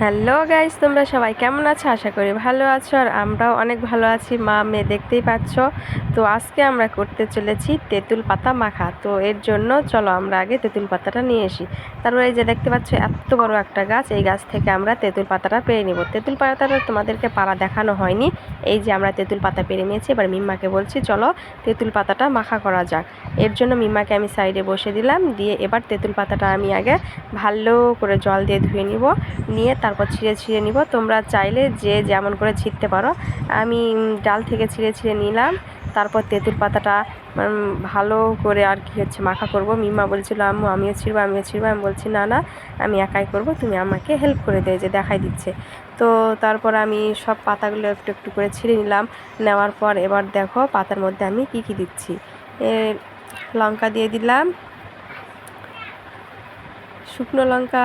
Hello guys, তোমরা সবাই কেমন আছো? আশা করি ভালো আছো আর আমরাও অনেক ভালো আছি। মা, মেয়ে দেখতেই পাচ্ছ। তো আজকে আমরা করতে চলেছি তেঁতুল পাতা মাখা। তো এর জন্য চলো আমরা আগে তেঁতুল পাতাটা নিয়ে আসি। তারপরে এই যে দেখতে পাচ্ছ, এত বড় একটা গাছ, এই গাছ থেকে আমরা তেঁতুল পাতাটা পেরে নিব। তেঁতুল পাতাটা তোমাদেরকে পাড়া দেখানো হয়নি। এই যে আমরা তেঁতুল পাতা পেরে নিয়েছি, এবার মিম্মাকে বলছি, চলো তেঁতুল পাতাটা মাখা করা যাক। এর জন্য মিম্মাকে আমি সাইডে বসে দিলাম, দিয়ে এবার তেঁতুল পাতাটা আমি আগে ভালো করে জল দিয়ে ধুয়ে নিব। নিয়ে তারপর ছিঁড়ে ছিঁড়ে নিব। তোমরা চাইলে যে যেমন করে ছিঁড়তে পারো। আমি ডাল থেকে ছিঁড়ে ছিঁড়ে নিলাম। তারপর তেঁতুল পাতাটা ভালো করে আর কি হচ্ছে মাখা করব। মিমা বলছিল, আম্মু, আমিও ছিঁড়বো আমিও ছিঁড়বো। আমি বলছি, না না, আমি একাই করব, তুমি আমাকে হেল্প করে দেয় যে দেখাই দিচ্ছে। তো তারপর আমি সব পাতাগুলো একটু একটু করে ছিঁড়ে নিলাম। নেওয়ার পর এবার দেখো পাতার মধ্যে আমি কি কি দিচ্ছি? লঙ্কা দিয়ে দিলাম। শুকনো লঙ্কা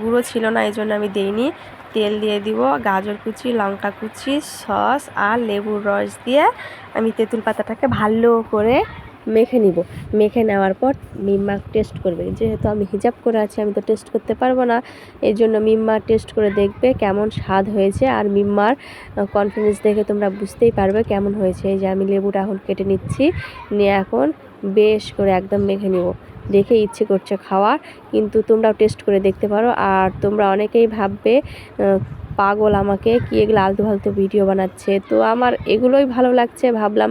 গুঁড়ো ছিল না, এই জন্য আমি দিইনি। তেল দিয়ে দিব, গাজর কুচি, লঙ্কা কুচি, সস আর লেবুর রস দিয়ে আমি তেঁতুল পাতাটাকে ভালো করে মেখে নিব। মেখে নেওয়ার পর মিম্মা টেস্ট করবে। যেহেতু আমি হিজাব করে আছি, আমি তো টেস্ট করতে পারব না। এই জন্য মিম্মা টেস্ট করে দেখবে কেমন স্বাদ হয়েছে আর মিম্মার কনফিডেন্স দেখে তোমরা বুঝতেই পারবে কেমন হয়েছে। এই যে আমি লেবুটা এখন কেটে নিচ্ছি, নিয়ে এখন বেশ করে একদম মেখে নিব। দেখে ইচ্ছে করছে খাওয়ার, কিন্তু তোমরাও টেস্ট করে দেখতে পারো। আর তোমরা অনেকেই ভাববে পাগল আমাকে, কি এগুলো আলতু ফালতু ভিডিও বানাচ্ছে। তো আমার এগুলোই ভালো লাগছে। ভাবলাম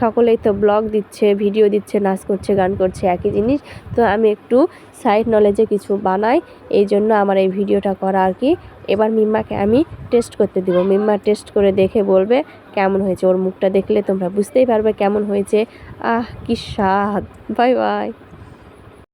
সকলেই তো ব্লগ দিচ্ছে ভিডিও দিচ্ছে, নাচ করছে, গান করছে, একই জিনিস। তো আমি একটু সাইড নলেজে কিছু বানাই, এই জন্য আমার এই ভিডিওটা করা আর কি। এবার মিম্মাকে আমি টেস্ট করতে দিব। মিম্মা টেস্ট করে দেখে বলবে কেমন হয়েছে। ওর মুখটা দেখলে তোমরা বুঝতেই পারবে কেমন হয়েছে। আহ, কি স্বাদ। Bye bye.